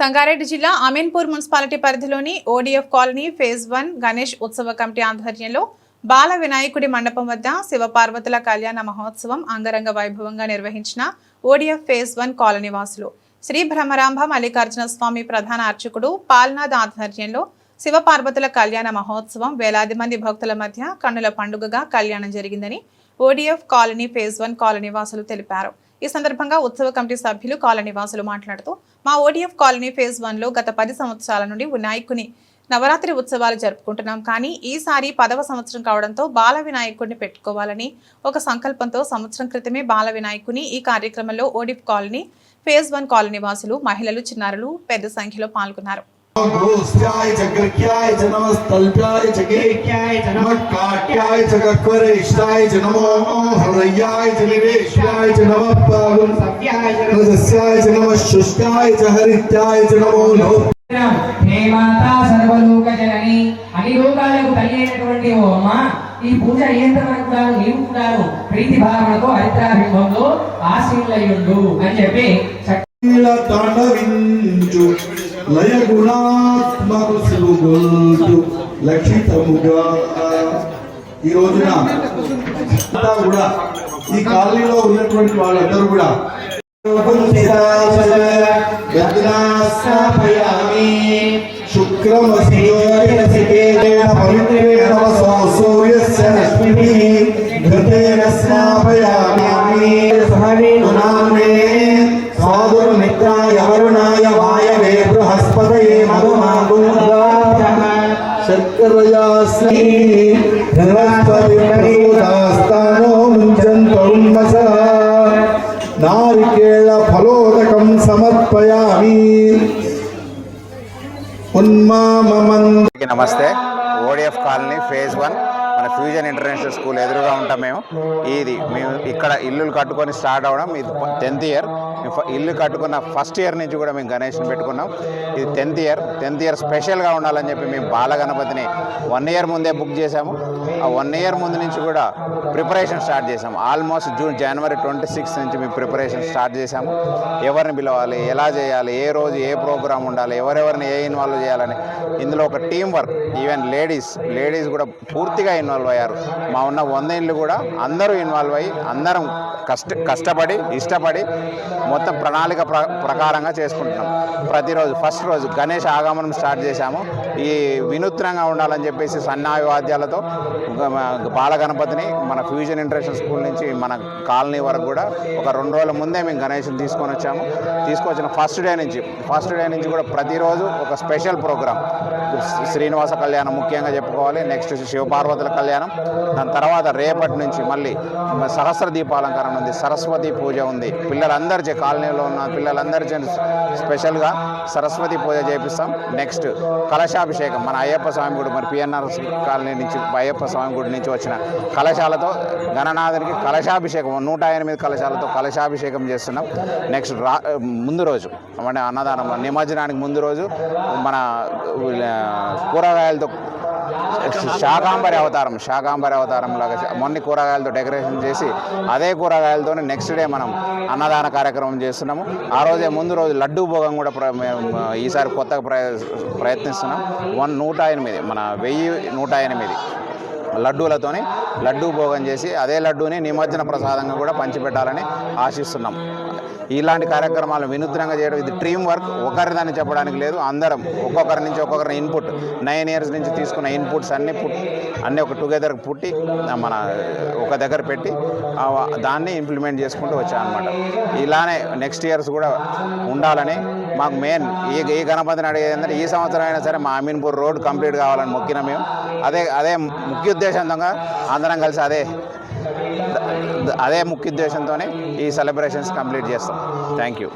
సంగారెడ్డి జిల్లా అమీన్పూర్ మున్సిపాలిటీ పరిధిలోని ODF colony phase one Ganesh ఉత్సవ కమిటీ ఆధ్వర్యంలో బాల వినాయకుడి మండపం వద్ద శివపార్వతుల కళ్యాణ మహోత్సవం అంగరంగ వైభవంగా నిర్వహించిన ఓడిఎఫ్ ఫేజ్ వన్ కాలనీ వాసులు శ్రీ భ్రమరాంభ మల్లికార్జున స్వామి ప్రధాన అర్చకుడు పాల్నాథ్ ఆధ్వర్యంలో శివపార్వతుల కళ్యాణ మహోత్సవం వేలాది మంది భక్తుల మధ్య కన్నుల పండుగగా కళ్యాణం జరిగిందని ODF colony phase one colony వాసులు తెలిపారు. ఈ సందర్భంగా ఉత్సవ కమిటీ సభ్యులు కాలనీ వాసులు మాట్లాడుతూ మా ఓడిఎఫ్ కాలనీ ఫేజ్ వన్లో గత పది సంవత్సరాల నుండి వినాయకుని నవరాత్రి ఉత్సవాలు జరుపుకుంటున్నాం. కానీ ఈసారి పదవ సంవత్సరం కావడంతో బాల వినాయకుడిని పెట్టుకోవాలని ఒక సంకల్పంతో సంవత్సరం క్రితమే బాల వినాయకుని ఈ కార్యక్రమంలో ODF colony phase one colony వాసులు మహిళలు చిన్నారులు పెద్ద సంఖ్యలో పాల్గొన్నారు. गोस्त्याय च गृह्याय च नमस्तल्प्याय च गेह्याय च नमः काट्याय च कक्वरेष्ठाय च नमो हृदयाय च निवेश्याय च नमः पावन् सत्याय च रजस्याय च नमः शुष्काय च हरित्याय च नमो नो హే మాతా సర్వలోక జనని అన్ని లోకాలకు తల్లి అయినటువంటి ఓ అమ్మ ఈ పూజ అయ్యేంత వరకు గాను నీవు కూడాను ప్రీతి భావనతో హరిద్రాభింభంలో ఆశీలయుండు అని చెప్పి చక్క- తాండవించు లయ గుణాత్మక సుగొల్చు లక్షితముగా ఈ రోజున అంతా కూడా ఈ కాలనీలో ఉన్నటువంటి వాళ్ళందరూ కూడా యజ్ఞాస్థాపయామి శుక్రమసికేన పవిత్రేణ వసో సూర్యస్య రశ్మిభిః ఘృతేన స్నాపయామి సహవీనునామ్నే స్వాదుర్మిత్రాయ శర్కరయాస్మి బృహస్పతిర్మరుదాస్తానో ముంచంతం నారికేళ ఫలోదకం సమర్పయామి ఉన్మామమన్ నమస్తే. ODF colony phase one. మన ఫ్యూజన్ ఇంటర్నేషనల్ స్కూల్ ఎదురుగా ఉంటాం మేము. ఇది మేము ఇక్కడ ఇల్లులు కట్టుకొని స్టార్ట్ అవ్వడం ఇది టెన్త్ ఇయర్ ఇల్లు కట్టుకున్న ఫస్ట్ ఇయర్ నుంచి కూడా మేము గణేష్ని పెట్టుకున్నాం. ఇది టెన్త్ ఇయర్ టెన్త్ ఇయర్ స్పెషల్గా ఉండాలని చెప్పి మేము బాలగణపతిని వన్ ఇయర్ ముందే బుక్ చేసాము ఆ వన్ ఇయర్ ముందు నుంచి కూడా ప్రిపరేషన్ స్టార్ట్ చేసాము almost June January twenty six నుంచి మేము ప్రిపరేషన్ స్టార్ట్ చేసాము ఎవరిని పిలవాలి ఎలా చేయాలి ఏ రోజు ఏ ప్రోగ్రామ్ ఉండాలి ఎవరెవరిని ఏ ఇన్వాల్వ్ చేయాలని. ఇందులో ఒక team work even ladies ladies కూడా పూర్తిగా ఇన్వాల్వ్ అయ్యారు. మా ఉన్న వంద ఇండ్లు కూడా అందరూ ఇన్వాల్వ్ అయ్యి అందరం కష్ట కష్టపడి ఇష్టపడి మొత్తం ప్రణాళిక ప్ర ప్రకారంగా చేసుకుంటున్నాం. ప్రతిరోజు ఫస్ట్ రోజు గణేష్ ఆగమనం స్టార్ట్ చేశాము. ఈ వినూత్నంగా ఉండాలని చెప్పేసి సన్నాయ వాద్యాలతో బాలగణపతిని మన ఫ్యూజన్ ఇంటర్నేషనల్ స్కూల్ నుంచి మన కాలనీ వరకు కూడా ఒక రెండు రోజుల ముందే మేము గణేష్ని తీసుకొని వచ్చాము. తీసుకొచ్చిన ఫస్ట్ డే నుంచి ఫస్ట్ డే నుంచి కూడా ప్రతిరోజు ఒక స్పెషల్ ప్రోగ్రామ్ శ్రీనివాస కళ్యాణం ముఖ్యంగా చెప్పుకోవాలి. నెక్స్ట్ శివపార్వతుల కళ్యాణం. దాని తర్వాత రేపటి నుంచి మళ్ళీ సహస్ర దీపాలంకరణ ఉంది సరస్వతి పూజ ఉంది. పిల్లలందరి కాలనీలో ఉన్న పిల్లలందరి స్పెషల్గా సరస్వతి పూజ చేపిస్తాం. నెక్స్ట్ కలశాభిషేకం. మన అయ్యప్ప స్వామి గుడి మరి పిఎన్ఆర్ కాలనీ నుంచి అయ్యప్ప స్వామి గుడి నుంచి వచ్చిన కలశాలతో గణనాథునికి కలశాభిషేకం. నూట ఎనిమిది కలశాలతో కలశాభిషేకం చేస్తున్నాం. నెక్స్ట్ రా ముందు రోజు అంటే అన్నదానం నిమజ్జనానికి ముందు రోజు మన కూరగాయలతో శాకాంబరి అవతారం శాకాంబరి అవతారం లాగా మొన్న కూరగాయలతో డెకరేషన్ చేసి అదే కూరగాయలతో నెక్స్ట్ డే మనం అన్నదాన కార్యక్రమం చేస్తున్నాము. ఆ రోజే ముందు రోజు లడ్డూ భోగం కూడా ప్ర- మేము ఈసారి కొత్తగా ప్రయత్నిస్తున్నాం. వన్ నూట ఎనిమిది మన వెయ్యి నూట ఎనిమిది. లడ్డూలతోని లడ్డూ భోగం చేసి అదే లడ్డూని నిమజ్జన ప్రసాదంగా కూడా పంచిపెట్టాలని ఆశిస్తున్నాం. ఇలాంటి కార్యక్రమాలు వినూత్నంగా చేయడం ఇది టీమ్ వర్క్. ఒకరిదని చెప్పడానికి లేదు. అందరం ఒక్కొక్కరి నుంచి ఒక్కొక్కరి ఇన్పుట్ నైన్ ఇయర్స్ నుంచి తీసుకున్న ఇన్పుట్స్ అన్ని పుట్ అన్నీ ఒక టుగెదర్ పుట్టి మన ఒక దగ్గర పెట్టి దాన్ని ఇంప్లిమెంట్ చేసుకుంటూ వచ్చామన్నమాట ఇలానే నెక్స్ట్ ఇయర్స్ కూడా ఉండాలని మాకు మెయిన్ ఈ ఈ గణపతిని అడిగేది ఏంటంటే ఈ సంవత్సరం అయినా సరే మా అమీన్పూర్ రోడ్ కంప్లీట్ కావాలని మొక్కిన మేము. అదే అదే ముఖ్య ఉద్దేశంతో అందరం కలిసి అదే అదే ముఖ్య ఉద్దేశంతోనే ఈ సెలబ్రేషన్స్ కంప్లీట్ చేస్తాం. Thank you